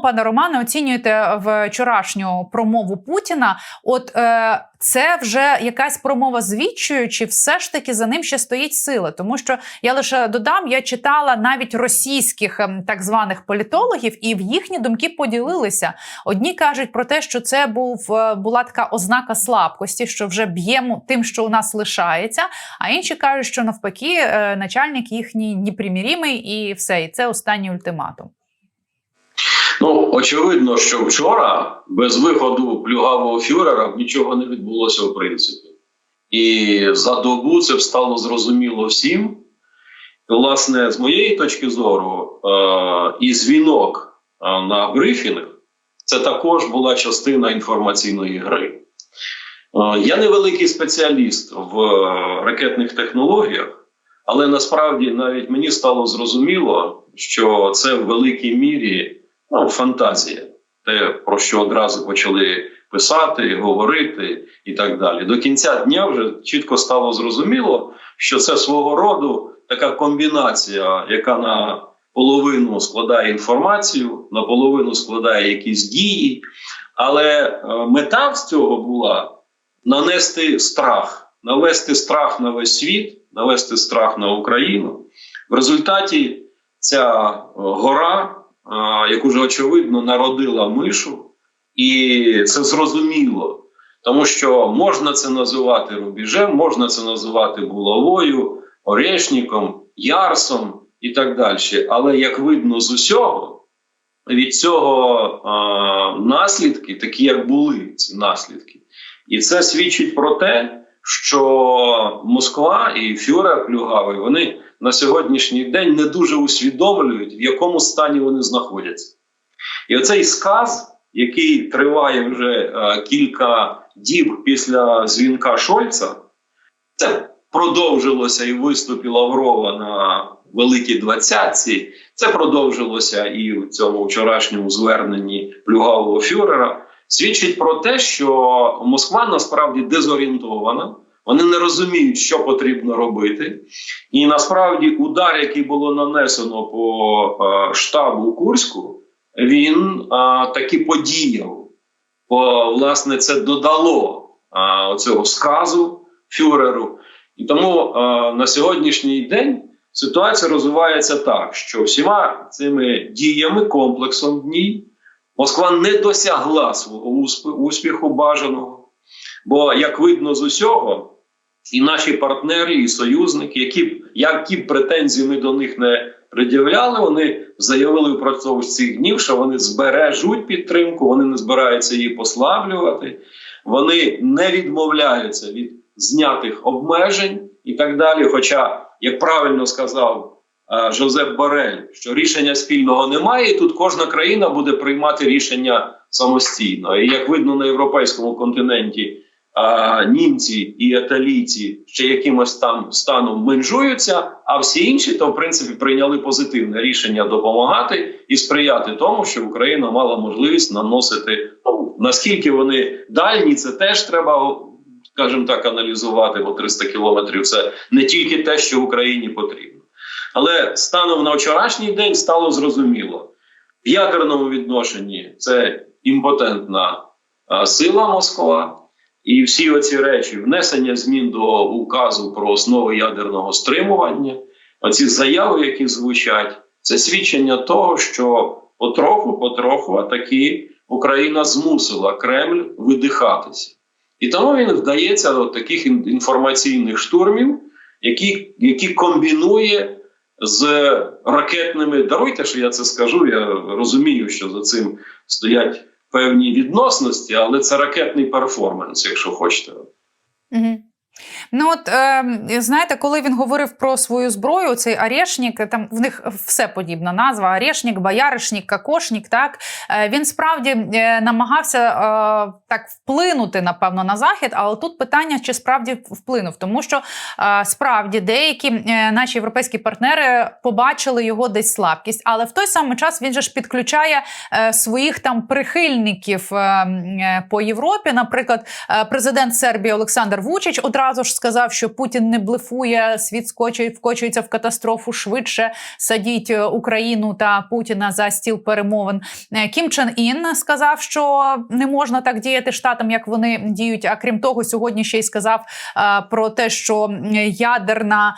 пане Романе, оцінюєте вчорашню промову Путіна? От е, це вже якась промова звідчою, чи все ж таки за ним ще стоїть сила? Тому що я лише додам, я читала навіть російських ем, так званих політологів, і в їхні думки поділилися. Одні кажуть про те, що це був е, була така ознака слабкості, що вже б'ємо тим, що у нас лишається. А інші кажуть, що навпаки, е, начальник їхній непримірімий і все, і це останній ультиматум. Ну, очевидно, що вчора без виходу плюгавого фюрера нічого не відбулося в принципі. І за добу це стало зрозуміло всім. Власне, з моєї точки зору, е- і дзвінок е на брифінг це також була частина інформаційної гри. Е я не великий спеціаліст в ракетних технологіях, але насправді навіть мені стало зрозуміло, що це в великій мірі ну, фантазія, те, про що одразу почали писати, говорити і так далі. До кінця дня вже чітко стало зрозуміло, що це свого роду така комбінація, яка на половину складає інформацію, наполовину складає якісь дії, але е, мета з цього була нанести страх, навести страх на весь світ, навести страх на Україну. В результаті ця е, гора яку вже очевидно народила мишу, і це зрозуміло, тому що можна це називати рубіжем, можна це називати булавою, орешником, ярсом і так далі. Але як видно з усього, від цього а, наслідки, такі як були ці наслідки, і це свідчить про те, що Москва і Фюрер Плюгавий вони на сьогоднішній день не дуже усвідомлюють, в якому стані вони знаходяться. І оцей сказ, який триває вже е, кілька діб після дзвінка Шольца, це продовжилося і виступі Лаврова на Великій Двадцятці, це продовжилося і в цьому вчорашньому зверненні плюгавого фюрера. Свідчить про те, що Москва насправді дезорієнтована. Вони не розуміють, що потрібно робити, і насправді удар, який було нанесено по е, штабу Курську, він е, таки подіяв. Бо, власне, це додало е, цього сказу фюреру. І тому е, на сьогоднішній день ситуація розвивається так, що всіма цими діями, комплексом дій, Москва не досягла свого успіху бажаного. Бо, як видно з усього, і наші партнери, і союзники, які які претензії ми до них не пред'являли, вони заявили впродовж цих днів, що вони збережуть підтримку, вони не збираються її послаблювати, вони не відмовляються від знятих обмежень і так далі. Хоча, як правильно сказав е, Жозеп Борель, що рішення спільного немає, і тут кожна країна буде приймати рішення самостійно. І як видно на європейському континенті а, німці і італійці ще якимось там станом менжуються, а всі інші то в принципі прийняли позитивне рішення допомагати і сприяти тому, що Україна мала можливість наносити. Ну наскільки вони дальні, це теж треба. Скажімо так, аналізувати, бо 300 кілометрів це не тільки те, що Україні потрібно. Але станом на вчорашній день стало зрозуміло, в ядерному відношенні це імпотентна сила Москва, і всі оці речі, внесення змін до указу про основи ядерного стримування, оці заяви, які звучать, це свідчення того, що потроху-потроху а таки Україна змусила Кремль видихатися. І тому він вдається до таких інформаційних штурмів, які, які комбінує з ракетними. Даруйте, що я це скажу. Я розумію, що за цим стоять певні відносності, але це ракетний перформанс, якщо хочете. Угу. Ну от е, знаєте, коли він говорив про свою зброю, цей Арешнік, там в них все подібна назва: Арешнік, Бояришнік, Кокошнік. Так е, він справді е, намагався е, так вплинути, напевно, на захід. Але тут питання, чи справді вплинув, тому що е, справді деякі е, наші європейські партнери побачили його десь слабкість, але в той самий час він же ж підключає е, своїх там прихильників е, е по Європі. Наприклад, е, президент Сербії Олександр Вучич одразу ж сказав, що Путін не блефує, світ скочує, вкочується в катастрофу швидше. Садіть е, Україну та Путіна за стіл перемовин. Е, Кім Чен Ін сказав, що не можна так діяти штатам, як вони діють. А крім того, сьогодні ще й сказав е, про те, що ядерна,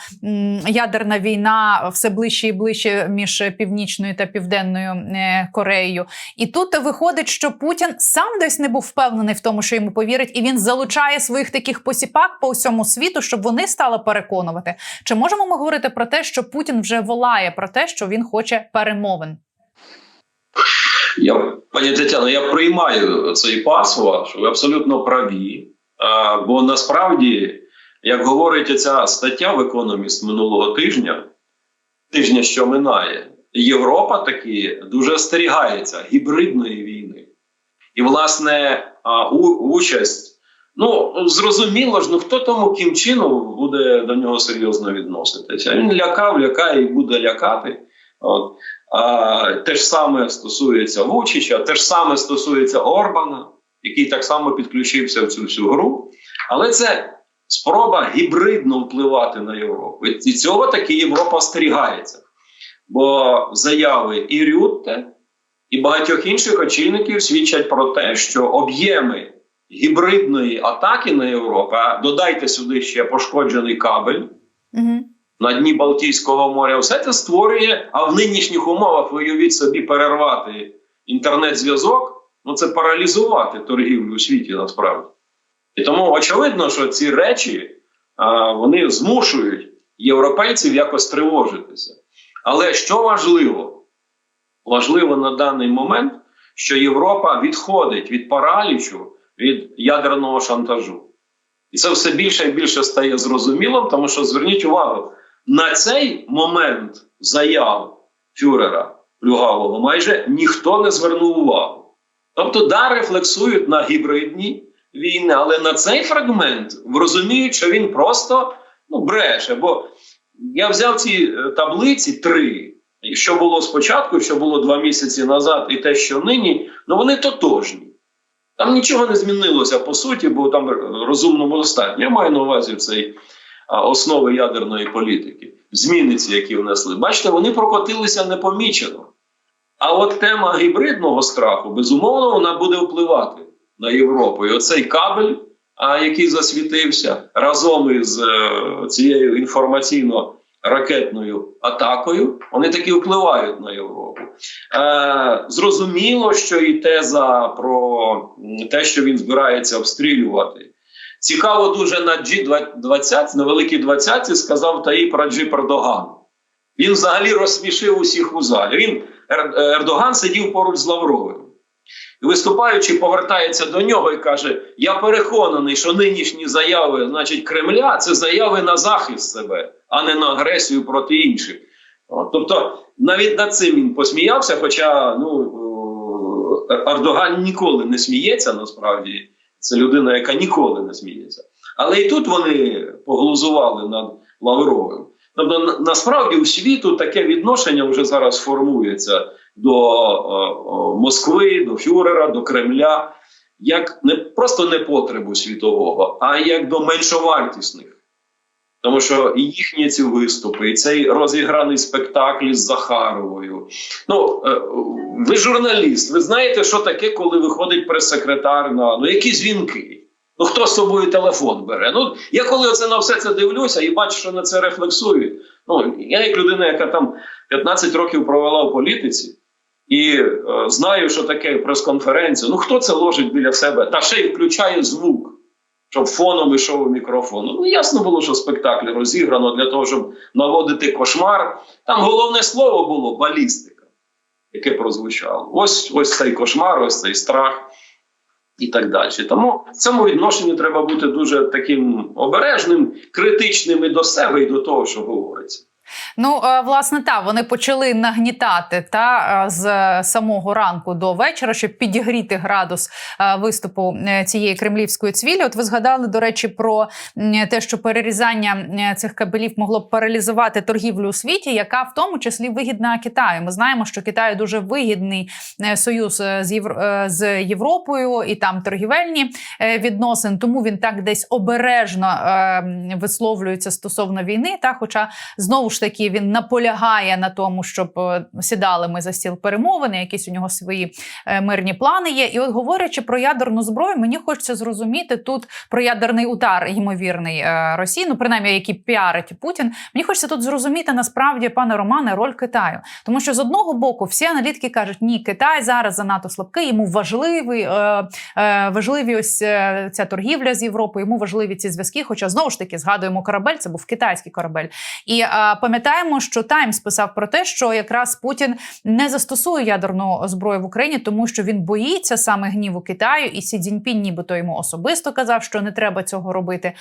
ядерна війна все ближче і ближче між північною та південною Кореєю. І тут виходить, що Путін сам десь не був впевнений в тому, що йому повірить, і він залучає своїх таких посіпак по всьому світу, щоб вони стали переконувати. Чи можемо ми говорити про те, що Путін вже волає про те, що він хоче перемовин? Я, пані Тетяно, я приймаю цей пас ваш, ви абсолютно праві. Бо насправді, як говорить ця стаття в Економіст минулого тижня, тижня, що минає, Європа таки дуже остерігається гібридної війни. І, власне, у, участь. Ну, зрозуміло ж, ну хто тому Кім Чіну буде до нього серйозно відноситися. Він лякав, лякає і буде лякати. От. А, те ж саме стосується Вучича, те ж саме стосується Орбана, який так само підключився в цю всю гру. Але це спроба гібридно впливати на Європу. І цього таки Європа остерігається. Бо заяви і Рютте, і багатьох інших очільників свідчать про те, що об'єми гібридної атаки на Європу, а додайте сюди ще пошкоджений кабель Угу. на дні Балтійського моря, все це створює, а в нинішніх умовах уявіть собі перервати інтернет-зв'язок, ну це паралізувати торгівлю у світі насправді. І тому очевидно, що ці речі а, вони змушують європейців якось тривожитися. Але що важливо? Важливо на даний момент, що Європа відходить від паралічу, від ядерного шантажу. І це все більше і більше стає зрозумілим, тому що зверніть увагу, на цей момент заяв фюрера Плюгавого майже ніхто не звернув увагу. Тобто, да, рефлексують на гібридні війни, але на цей фрагмент розуміють, що він просто ну, бреше. Бо я взяв ці е, таблиці три, що було спочатку, що було два місяці назад, і те, що нині, ну вони тотожні. Там нічого не змінилося по суті, бо там розумному достатньо. Я маю на увазі цей основи ядерної політики, зміни ці, які внесли. Бачите, вони прокотилися непомічено. А от тема гібридного страху, безумовно, вона буде впливати на Європу. І оцей кабель, який засвітився разом із е, цією інформаційно-ракетною атакою, вони таки впливають на Європу. Е, зрозуміло, що і теза про те, що він збирається обстрілювати. Цікаво дуже на G20, на великій 20 сказав Таїп Раджіп Ердоган. Він взагалі розсмішив усіх у залі. Він Ердоган сидів поруч з Лавровим. Виступаючи, повертається до нього і каже: Я переконаний, що нинішні заяви, значить, Кремля це заяви на захист себе, а не на агресію проти інших. Тобто, навіть над цим він посміявся, хоча ну, о, Ердоган ніколи не сміється, насправді, це людина, яка ніколи не сміється. Але і тут вони поглузували над Лавровим. Тобто, насправді у світу таке відношення вже зараз формується до о, о, Москви, до Фюрера, до Кремля, як не просто непотребу світового, а як до меншовартісних. Тому що і їхні ці виступи, і цей розіграний спектакль з Захаровою. Ну, е, ви журналіст, ви знаєте, що таке, коли виходить прес-секретар на ну, які дзвінки? Ну, хто з собою телефон бере? Ну, я коли оце на все це дивлюся і бачу, що на це рефлексують. Ну, я як людина, яка там 15 років провела в політиці, і е, знаю, що таке прес-конференція. Ну, хто це ложить біля себе? Та ще й включає звук щоб фоном ішов мікрофон. Ну ясно було, що спектакль розіграно для того, щоб наводити кошмар. Там головне слово було балістика, яке прозвучало. Ось ось цей кошмар, ось цей страх і так далі. Тому в цьому відношенні треба бути дуже таким обережним, критичним і до себе, і до того, що говориться. Ну, е, власне, та вони почали нагнітати та е, з самого ранку до вечора, щоб підігріти градус е, виступу цієї кремлівської цвілі. От ви згадали, до речі, про те, що перерізання цих кабелів могло б паралізувати торгівлю у світі, яка в тому числі вигідна Китаю. Ми знаємо, що Китаю дуже вигідний союз з Євро- з Європою, і там торгівельні е, відносин. Тому він так десь обережно висловлюється стосовно війни. Та, хоча знову ж таки він наполягає на тому, щоб е, сідали ми за стіл перемовини, якісь у нього свої е, мирні плани є. І от говорячи про ядерну зброю, мені хочеться зрозуміти тут про ядерний удар, ймовірний е, Росії, ну принаймні, який піарить Путін. Мені хочеться тут зрозуміти насправді, пане Романе, роль Китаю, тому що з одного боку всі аналітики кажуть, ні, Китай зараз занадто слабкий, йому важливий, важливі ось ця торгівля з Європою, йому важливі ці зв'язки. Хоча знову ж таки згадуємо корабель, це був китайський корабель. І е, пам'ятаємо, що Таймс писав про те, що якраз Путін не застосує ядерну зброю в Україні, тому що він боїться саме гніву Китаю, і Сі Цзіньпінь нібито йому особисто казав, що не треба цього робити.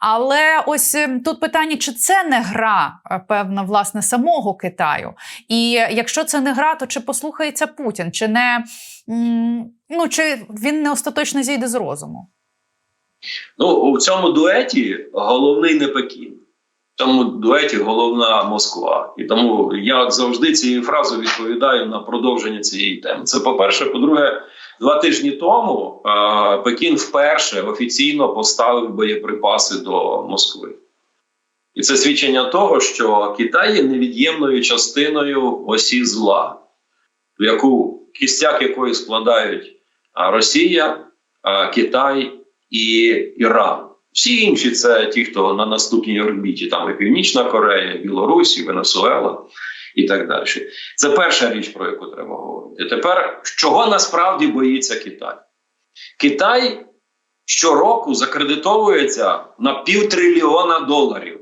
Але ось е, тут питання: чи це не гра, е, певна, власне, самого Китаю? І якщо це не гра, то чи послухається Путін, чи не ну чи він не остаточно зійде з розуму? Ну, у цьому дуеті головний не Пекін. В цьому дуеті головна Москва. І тому я завжди цією фразою відповідаю на продовження цієї теми. Це по-перше. По-друге, два тижні тому е, Пекін вперше офіційно поставив боєприпаси до Москви. І це свідчення того, що Китай є невід'ємною частиною осі зла, в яку кістяк якої складають Росія, Китай і Іран. Всі інші це ті, хто на наступній орбіті, там і Північна Корея, Білорусь, і Венесуела і так далі. Це перша річ, про яку треба говорити. Тепер, чого насправді боїться Китай? Китай щороку закредитовується на півтрильйона доларів.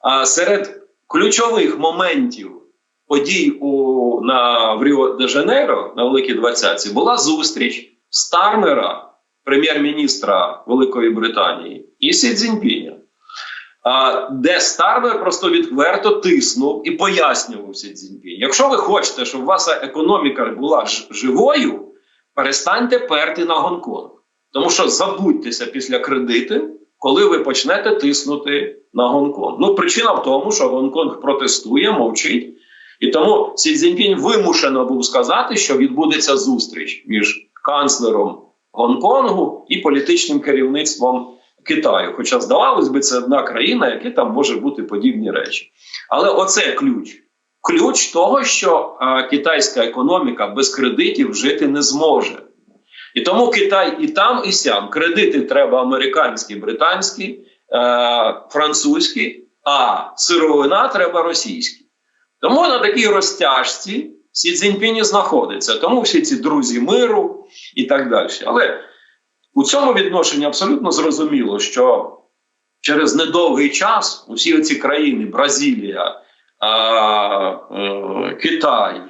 А серед ключових моментів подій у, на, в Ріо де Жанейро на Великій Двадцятці була зустріч Стармера, прем'єр-міністра Великої Британії, і Сі Цзіньпіня. Де Стармер просто відверто тиснув і пояснював Сі Цзіньпінь. Якщо ви хочете, щоб ваша економіка була живою, перестаньте перти на Гонконг. Тому що забудьтеся після кредити, коли ви почнете тиснути на Гонконг. Ну, причина в тому, що Гонконг протестує, мовчить. І тому Сі Цзіньпінь вимушено був сказати, що відбудеться зустріч між канцлером Гонконгу і політичним керівництвом Китаю. Хоча, здавалось би, це одна країна, яка там може бути подібні речі. Але оце ключ. Ключ того, що е, китайська економіка без кредитів жити не зможе. І тому Китай і там, і сям. Кредити треба американські, британські, е, французькі, а сировина треба російські. Тому на такій розтяжці Сі Цзіньпінь і знаходиться. Тому всі ці друзі миру і так далі. Але у цьому відношенні абсолютно зрозуміло, що через недовгий час усі ці країни Бразилія, е, Китай,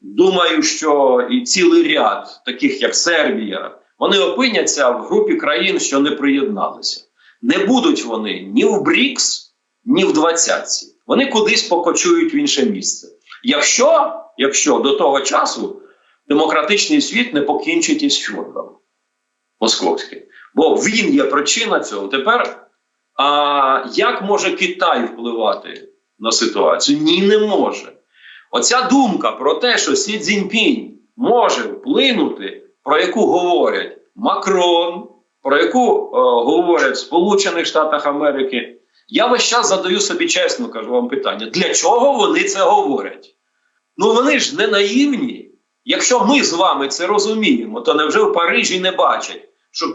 думаю, що і цілий ряд, таких як Сербія, вони опиняться в групі країн, що не приєдналися. Не будуть вони ні в БРІКС, ні в двадцятці. Вони кудись покочують в інше місце. Якщо, якщо до того часу демократичний світ не покінчить із фюрером московським, бо він є причина цього. Тепер а, як може Китай впливати на ситуацію? Ні, не може. Оця думка про те, що Сі Цзіньпінь може вплинути, про яку говорять Макрон, про яку е, говорять в Сполучених Штатах Америки. Я весь час задаю собі чесно кажу вам питання: для чого вони це говорять? Ну вони ж не наївні. Якщо ми з вами це розуміємо, то невже в Парижі не бачать, що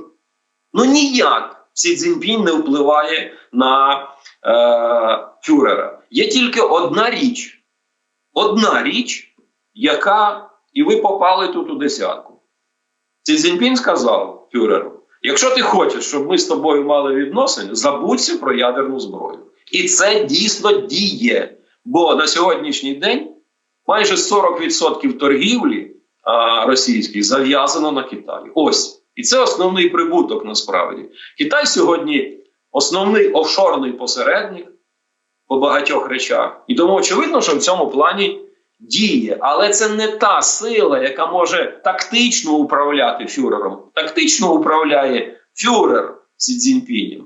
ну ніяк Сі Цзіньпінь не впливає на е, фюрера. Є тільки одна річ. Одна річ, яка, і ви попали тут у десятку. Сі Цзіньпінь сказав фюреру: якщо ти хочеш, щоб ми з тобою мали відносини, забудься про ядерну зброю. І це дійсно діє. Бо на сьогоднішній день майже 40% торгівлі а, російської зав'язано на Китаї. Ось. І це основний прибуток насправді. Китай сьогодні основний офшорний посередник по багатьох речах. І тому очевидно, що в цьому плані діє. Але це не та сила, яка може тактично управляти фюрером. Тактично управляє фюрер Сі Цзіньпінем.